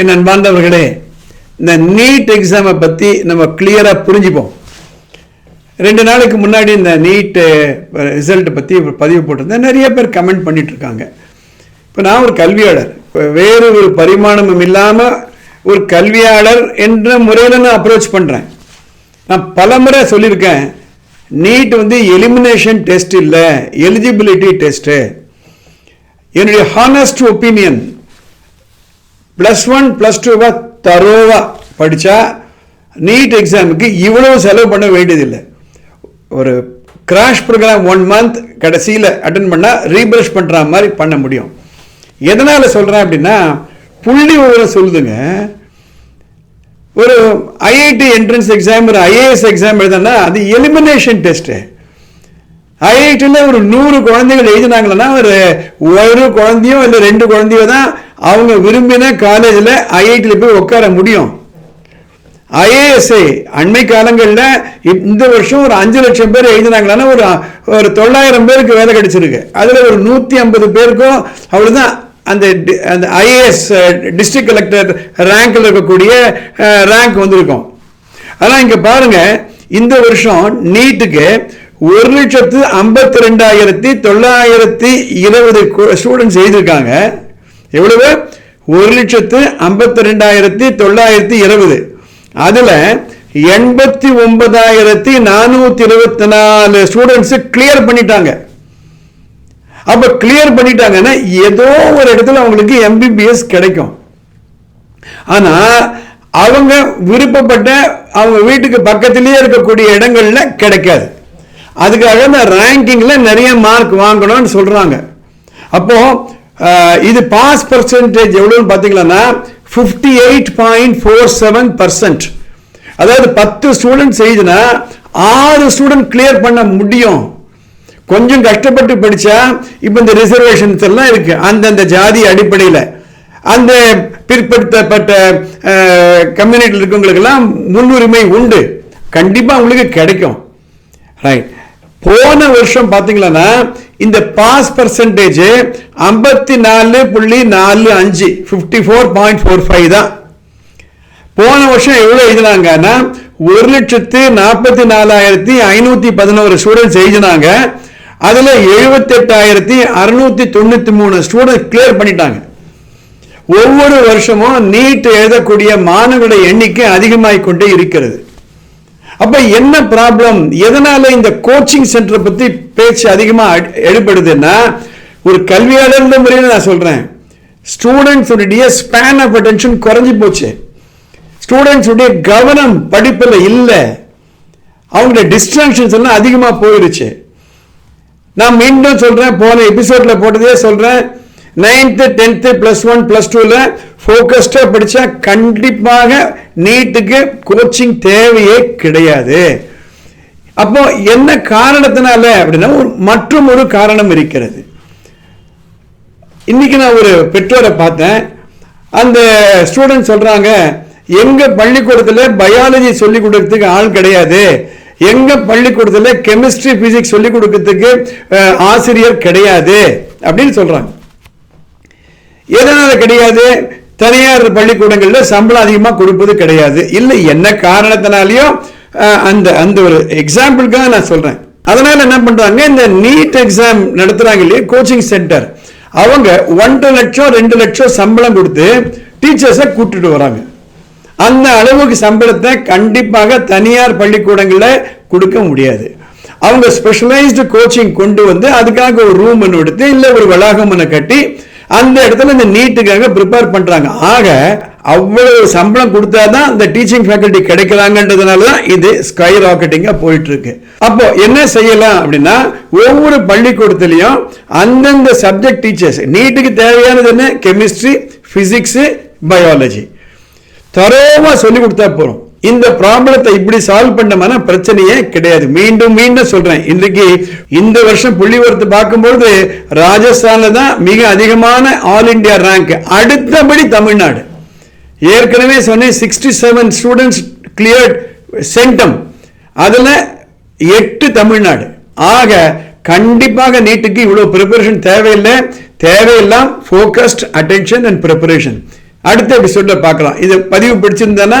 என் அன்பார்ந்தவர்களே இந்த நீட் எக்ஸாமை பற்றி நம்ம கிளியராக புரிஞ்சுப்போம். ரெண்டு நாளைக்கு முன்னாடி இந்த நீட் ரிசல்ட்டை பற்றி பதிவு போட்டிருந்தேன். நிறைய பேர் கமெண்ட் பண்ணிகிட்ருக்காங்க இருக்காங்க இப்போ நான் ஒரு கல்வியாளர். இப்போ வேறு ஒரு பரிமாணமும் இல்லாமல் ஒரு கல்வியாளர் என்ற முறையில் நான் அப்ரோச் பண்ணுறேன் நான் பல முறை சொல்லியிருக்கேன். நீட் வந்து எலிமினேஷன் டெஸ்ட் இல்லை எலிஜிபிலிட்டி டெஸ்ட்டு என்னுடைய honest opinion plus one plus டூவா தரோவாக படித்தா நீட் எக்ஸாமுக்கு இவ்வளோ செலவு பண்ண வேண்டியதில்லை. ஒரு கிராஷ் ப்ரோக்ராம் ஒன் மந்த் கடைசியில் அட்டன் பண்ணால் ரீப்ரஷ் பண்ணுற மாதிரி பண்ண முடியும். எதனால் சொல்கிறேன் அப்படின்னா புள்ளி விவரம் சொல்லுதுங்க. ஒரு ஐஐடி என்ட்ரன்ஸ் எக்ஸாம் ஒரு ஐஏஎஸ் எக்ஸாம் எழுதுனா அது எலிமினேஷன் டெஸ்ட்டு ஐஐடியில் ஒரு நூறு குழந்தைகள் எழுதினாங்கன்னா ஒரு ஒரு குழந்தையோ இல்லை ரெண்டு குழந்தையோ தான் அவங்க விரும்பின காலேஜில் ஐஐடியில் போய் உட்கார முடியும். ஐஏஎஸ்ஐ அண்மை காலங்களில் இந்த வருஷம் ஒரு அஞ்சு லட்சம் பேர் எழுதினாங்களான்னா ஒரு ஒரு தொள்ளாயிரம் பேருக்கு வேலை கிடைச்சிருக்கு. அதில் ஒரு நூற்றி ஐம்பது பேருக்கும் அவ்வளோதான் அந்த அந்த ஐஏஎஸ் டிஸ்ட்ரிக்ட் கலெக்டர் ரேங்கில் இருக்கக்கூடிய ரேங்க் வந்திருக்கும். ஆனால் இங்கே பாருங்க இந்த வருஷம் நீட்டுக்கு ஒரு லட்சத்து ஐம்பத்தி ரெண்டாயிரத்தி தொள்ளாயிரத்தி இருபது ஸ்டூடெண்ட்ஸ் எழுதியிருக்காங்க. எவ்வளவு? ஒரு லட்சத்து ஐம்பத்தி ரெண்டாயிரத்தி தொள்ளாயிரத்தி இருபது. அதில் எண்பத்தி ஒன்பதாயிரத்தி நானூற்றி இருபத்தி நாலு ஸ்டூடெண்ட்ஸு கிளியர் பண்ணிட்டாங்க. அப்ப கிளியர் பண்ணிட்டாங்கன்னா ஏதோ ஒரு இடத்துல அவங்களுக்கு எம்பிபிஎஸ் கிடைக்கும். ஆனா அவங்க விருப்பப்பட்ட அவங்க வீட்டுக்கு பக்கத்திலேயே இருக்கக்கூடிய இடங்கள்ல கிடைக்காது. அதுக்காக இந்த ரேங்கிங்ல நிறைய மார்க் வாங்கணும்னு சொல்றாங்க. அப்போ இது பாஸ் பர்சன்டேஜ் எவ்வளோன்னு பார்த்தீங்கன்னா fifty eight point four seven percent அதாவது பத்து ஸ்டூடெண்ட்ஸ் செய்துன்னா ஆறு ஸ்டூடெண்ட் கிளியர் பண்ண முடியும். கொஞ்சம் கஷ்டப்பட்டு படித்தா இப்போ இந்த ரிசர்வேஷன்ஸ் எல்லாம் இருக்குது அந்தந்த ஜாதி அடிப்படையில். அந்த பிற்படுத்தப்பட்ட கம்யூனிட்டியில் இருக்கவங்களுக்கெல்லாம் முன்னுரிமை உண்டு. கண்டிப்பாக உங்களுக்கு கிடைக்கும். ரைட் போன வருஷம் பார்த்தீங்களன்னா இந்த பாஸ் பர்சன்டேஜ் ஐம்பத்தி நாலு புள்ளி நாலு அஞ்சு fifty four point four five தான். போன வருஷம் எவ்வளோ எழுதினாங்கன்னா ஒரு லட்சத்து நாற்பத்தி நாலாயிரத்தி ஐநூத்தி பதினோரு ஸ்டூடெண்ட்ஸ் எழுதினாங்க. அதுல எழுபத்தெட்டாயிரத்தி அறுநூத்தி தொண்ணூத்தி மூணு ஸ்டூடெண்ட் கிளியர் பண்ணிட்டாங்க. ஒவ்வொரு வருஷமும் நீட் எழுதக்கூடிய மாணவர்களுடைய எண்ணிக்கை அதிகமாகிக் கொண்டே இருக்கிறது. அப்ப என்ன ப்ராப்ளம் எதனால இந்த கோச்சிங் சென்டரை பத்தி பேச்சு அதிகமா எடுபடுதுன்னா ஒரு கல்வியாளர் முறையில் நான் சொல்றேன். ஸ்டூடெண்ட்ஸுடைய ஸ்பேன் ஆஃப் அட்டென்ஷன் குறைஞ்சி போச்சு. ஸ்டூடெண்ட்ஸுடைய கவனம் படிப்பில் இல்லை. அவங்களுடைய டிஸ்ட்ராக்ஷன்ஸ் எல்லாம் அதிகமாக போயிருச்சு. நான் மீண்டும் சொல்றேன் போன எபிசோட்ல போட்டதே சொல்றேன். Ninth tenth plus one plus டூவில் ஃபோக்கஸ்டாக படித்தா கண்டிப்பாக நீட்டுக்கு கோச்சிங் தேவையே கிடையாது. அப்போ என்ன காரணத்தினால அப்படின்னா ஒரு மற்றும் ஒரு காரணம் இருக்கிறது. இன்னைக்கு நான் ஒரு பெற்றோரை பார்த்தேன். அந்த ஸ்டூடெண்ட் சொல்றாங்க எங்க பள்ளிக்கூடத்தில் பயாலஜி சொல்லி கொடுக்கறதுக்கு ஆள் கிடையாது. எங்க பள்ளிக்கூடத்தில் கெமிஸ்ட்ரி பிசிக்ஸ் சொல்லி கொடுக்கறதுக்கு ஆசிரியர் கிடையாது. அப்படின்னு சொல்றாங்க. எதனால் கிடையாது? தனியார் பள்ளிக்கூடங்களில் சம்பளம் அதிகமாக கொடுப்பது கிடையாது. இல்லை என்ன காரணத்தினாலயோ அந்த அந்த ஒரு எக்ஸாம்பிளுக்காக நான் சொல்கிறேன் அதனால என்ன பண்றாங்க இந்த நீட் எக்ஸாம் நடத்துறாங்க இல்லையா கோச்சிங் சென்டர் அவங்க ஒன்றரை லட்சம் ரெண்டு லட்சம் சம்பளம் கொடுத்து டீச்சர்ஸை கூட்டிட்டு வராங்க. அந்த அளவுக்கு சம்பளத்தை கண்டிப்பாக தனியார் பள்ளிக்கூடங்களில் கொடுக்க முடியாது. அவங்க ஸ்பெஷலைஸ்டு கோச்சிங் கொண்டு வந்து அதுக்காக ஒரு ரூம் ஒன்று எடுத்து இல்லை ஒரு வளாகம் ஒன்று கட்டி அந்த இடத்துல இந்த நீட்டுக்காக ப்ரிப்பேர் பண்ணுறாங்க ஆக அவ்வளவு சம்பளம் கொடுத்தாதான் இந்த டீச்சிங் ஃபேக்கல்ட்டி கிடைக்கிறாங்கன்றதுனால தான் இது ஸ்கை ராக்கெட்டிங்காக போயிட்டு இருக்கு அப்போ என்ன செய்யலாம் அப்படின்னா ஒவ்வொரு பள்ளிக்கூடத்துலையும் அந்தந்த சப்ஜெக்ட் டீச்சர்ஸ் நீட்டுக்கு தேவையானது என்ன? கெமிஸ்ட்ரி ஃபிசிக்ஸு பயாலஜி தரோவா சொல்லி கொடுத்தா போறோம் இந்த ப்ராப்ளத்தை இப்படி சால்வ் பண்ணமான பிரச்சனையே கிடையாது. மீண்டும் மீண்டும் சொல்றேன். இன்றைக்கு இந்த வருஷம் புள்ளிவரத்து பார்க்கும்போது ராஜஸ்தான்ல தான் மிக அதிகமான ஆல் இந்தியா ரேங்க் அடுத்தபடி தமிழ்நாடு. ஏற்கனவே சொன்னேன் sixty seven students clear centum அதில் எட்டு தமிழ்நாடு. ஆக கண்டிப்பாக நீட்டுக்கு இவ்வளோ ப்ரிப்பரேஷன் தேவையில்லை. தேவையெல்லாம் ஃபோக்கஸ்ட் அட்டென்ஷன் அண்ட் ப்ரிப்பரேஷன் அடுத்த எபிசோடில் பார்க்கலாம். இது பதிவு பிடிச்சிருந்தேன்னா